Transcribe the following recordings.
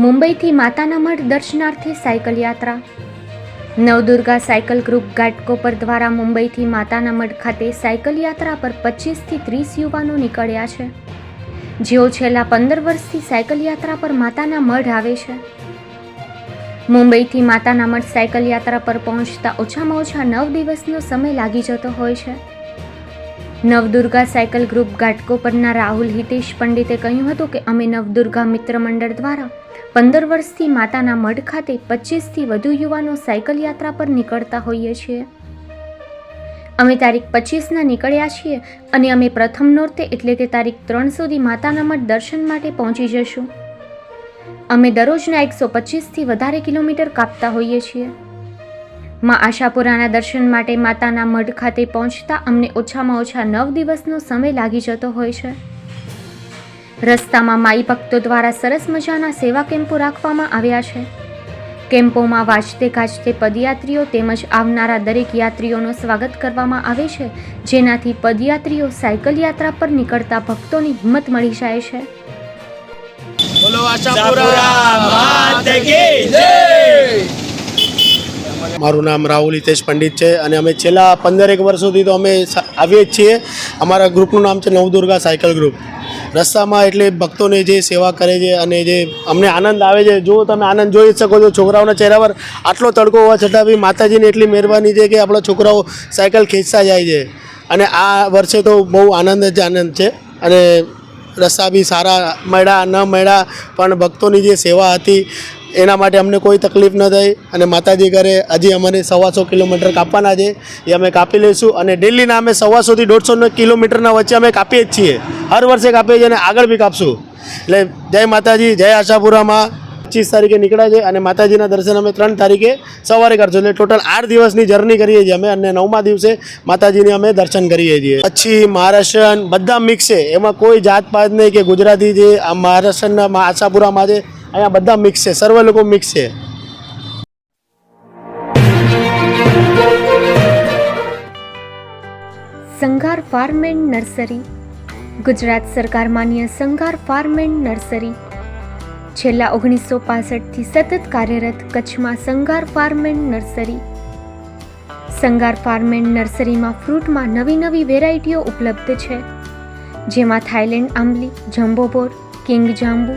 મુંબઈથી માતાના મઢ દર્શનાર્થે સાયકલ યાત્રા. નવદુર્ગા સાયકલ ગ્રુપ ઘાટકોપર દ્વારા મુંબઈથી માતાના મઢ ખાતે સાયકલ યાત્રા પર પચીસથી ત્રીસ યુવાનો નીકળ્યા છે. જેઓ છેલ્લા પંદર વર્ષથી સાયકલ યાત્રા પર માતાના મઢ આવે છે. મુંબઈથી માતાના મઢ સાયકલ યાત્રા પર પહોંચતા ઓછામાં ઓછા નવ દિવસનો સમય લાગી જતો હોય છે. નવદુર્ગા સાયકલ ગ્રુપ ઘાટકોપરના રાહુલ હિતેશ પંડિતે કહ્યું હતું કે અમે નવદુર્ગા મિત્ર મંડળ દ્વારા પંદર વર્ષથી માતાના મઢ ખાતે પચીસથી વધુ યુવાનો સાયકલ યાત્રા પર નીકળતા હોઈએ છીએ. અમે તારીખ પચીસના નીકળ્યા છીએ અને અમે પ્રથમ નોરતે એટલે કે તારીખ ત્રણ સુધી માતાના મઠ દર્શન માટે પહોંચી જશું. અમે દરરોજના એકસો પચીસથી વધારે કિલોમીટર કાપતા હોઈએ છીએ. માં આશાપુરાના દર્શન માટે માતાના મઢ ખાતે પહોંચતા અમને ઓછામાં ઓછા નવ દિવસનો સમય લાગી જતો હોય છે. રસ્તામાં માઈ ભક્તો દ્વારા સરસ મજાના સેવા કેમ્પો રાખવામાં આવ્યા છે. કેમ્પોમાં વાજતે ગાજતે પદયાત્રીઓ તેમજ આવનારા દરેક યાત્રીઓનું સ્વાગત કરવામાં આવે છે, જેનાથી પદયાત્રીઓ સાયકલ યાત્રા પર નીકળતા ભક્તોની હિંમત મળી જાય છે. બોલો આશાપુરા, માત કી જય! મારું નામ રાહુલ હિતેશ પંડિત છે અને અમે છેલ્લા પંદરેક વર્ષોથી તો અમે આવીએ જ છીએ. અમારા ગ્રુપનું નામ છે નવદુર્ગા સાયકલ ગ્રુપ. રસ્તામાં એટલે ભક્તોને જે સેવા કરે છે અને જે અમને આનંદ આવે છે. જો તમે આનંદ જોઈ શકો છો છોકરાઓના ચહેરા પર આટલો તડકો હોવા છતાં બી માતાજીની એટલી મહેરબાની છે કે આપણા છોકરાઓ સાયકલ ખેંચતા જાય છે. અને આ વર્ષે તો બહુ આનંદ જ આનંદ છે. અને રસ્તા બી સારા મળ્યા, ન મળ્યા, પણ ભક્તોની જે સેવા હતી એના માટે અમને કોઈ તકલીફ ન થઈ અને માતાજી ઘરે હજી અમારે સવાસો કિલોમીટર કાપવાના છે, એ અમે કાપી લઈશું અને ડેલીના અમે સવાસોથી દોઢસો કિલોમીટરના વચ્ચે અમે કાપીએ જ છીએ. હર વર્ષે કાપીએ છીએ અને આગળ બી કાપશું. એટલે જય માતાજી, જય આશાપુરામાં. પચીસ તારીખે નીકળ્યા છે અને માતાજીના દર્શન અમે ત્રણ તારીખે સવારે કરશું. એટલે ટોટલ આઠ દિવસની જર્ની કરીએ છીએ અમે અને નવમા દિવસે માતાજીને અમે દર્શન કરીએ છીએ. પછી મહારાષ્ટ્રન બધા મિક્સ છે. એમાં કોઈ જાત પાત નહીં કે ગુજરાતી છે આ મહારાષ્ટ્રના, આશાપુરામાં છે અહીંયા બધા મિક્સ છે, સર્વ લોકો મિક્સ છે. Sanghar farm and nursery. Gujarat સરકાર માન્ય સંઘાર ફાર્મ એન્ડ નર્સરી. છેલ્લા ઓગણીસો પાસઠથી સતત કાર્યરત કચ્છમાં Sanghar farm and nursery. Sanghar farm and નર્સરીમાં ફ્રૂટમાં નવી નવી વેરાયટીઓ ઉપલબ્ધ છે. જેમાં થાઈલેન્ડ આંબલી, જમ્બોબોર, કિંગ જાંબુ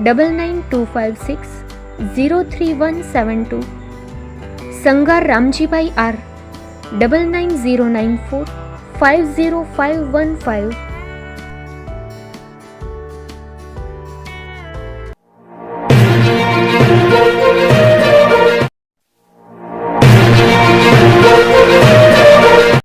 double nine two five six zero three one seven two Sangar Ramjibhai R double nine zero nine four five zero five one five